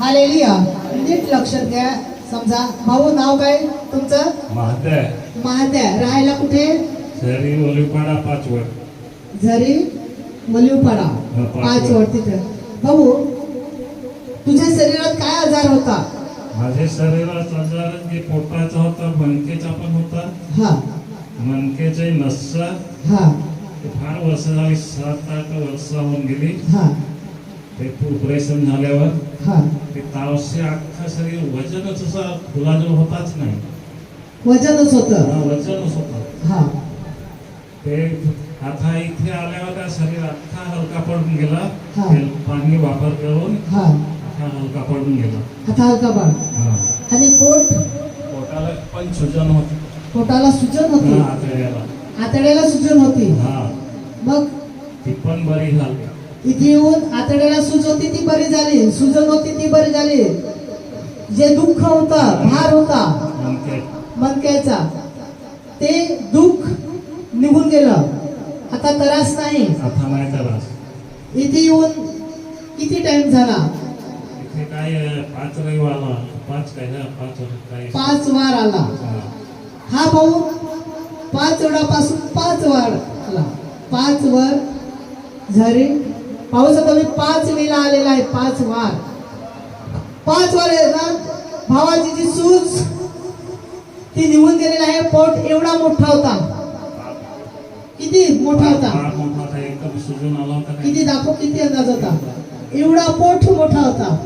Hallelujah. नीट लक्षात घ्या. समजा भाऊ नाव काय तुमचं? महाद्या. महाद्या. राहायला कुठे? पाचवड झरी मलिवपाडा हा, पाच पाच वर. वर तिथे. भाऊ तुझ्या शरीरात काय आजार होता? माझ्या शरीरात आजार जे पोटाचा होता मणकेचा पण होता. हा. मणकेचे नसा हा. फार वर्ष झाली सात आठ वर्ष होऊन गेली. हा. ते ऑपरेशन झाल्यावर हा. ते तावसे अख्खा शरीर वजनच असं फुलाजवळ होताच नाही. वजनच होत. हा, वजनच होतं. हा. ते आता इथे आल्यावर त्या शरीर अख्खा हलका पडून गेला. पाणी वापर करून हा. हलका पडून गेला. आता हलका हा. आणि पोट? पोटाला पण सुजन होती. पोटाला सुजन होती. आतड्याला. आतड्याला सुजन होती. हा. मग? ती पण बरी झाली. इथे येऊन आतड्याला सूज होती ती बरी झाली. सुजन होती ती बरी झाली. जे दुःख होता भार होता मनक्याचा ते दुःख निघून गेलं. आता त्रास नाही. इथे येऊन किती टाइम झाला? पाच वार आला. हा. भाऊ पाच वडापासून पाच वार आला. पाच वर झरे पाऊस तुम्ही पाच वेळा आलेला आहे पाच वार. पाच वार ना भावाची जी सूज ती निघून गेलेली आहे पोट एवढा मोठा होता. किती मोठा होता. किती दाखव किती अंदाज होता? एवढा पोट मोठा होता.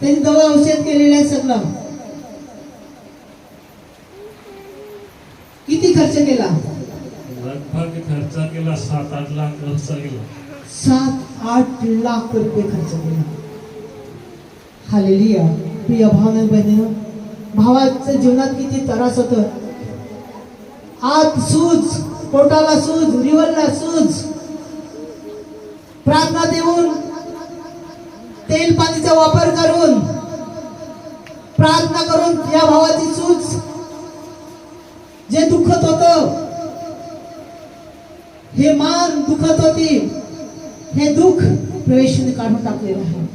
त्यांनी दवा औषध केलेलं आहे सगळं. किती खर्च केला? लगभग खर्च केला सात आठ लाख खर्च केला. सात आठ लाख रुपये खर्च केला. हालेलिया. प्रिय भावना बहिणी भावाच्या जीवनात किती त्रास होत? आत सूज पोटाला सूज रिवरला सूज. प्रार्थना देऊन तेल पाणीचा वापर करून प्रार्थना करून या भावाची सूज. जे दुखत होतं हे मान दुखत होती. हे दुःख प्रवेशने काढून टाकलेलं आहे.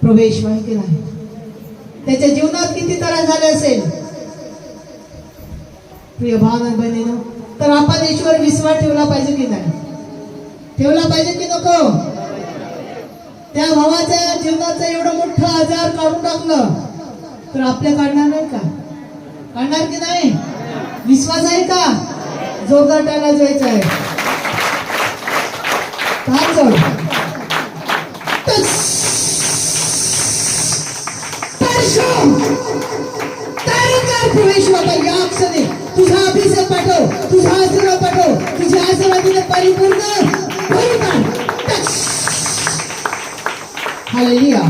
प्रवेश माहिती नाही. त्याच्या जीवनात किती तरा झाले असेल? प्रिय भावना बहिणीनं तर आपण ईश्वर विश्वास ठेवला पाहिजे की नाही? ठेवला पाहिजे की नको? त्या भावाच्या जीवनाचं एवढं मोठं आजार काढून टाकलं तर आपल्या काढणार नाही का? काढणार की नाही? विश्वास आहे का? जोरदार टायला जायचं आहे. प्रवेश बाबा या अक्षरे तुझा अभिषेक पाठव तुझा आशीर्वाद पाठव तुझ्या आशीर्वादीने परिपूर्ण भरिता हालेलुया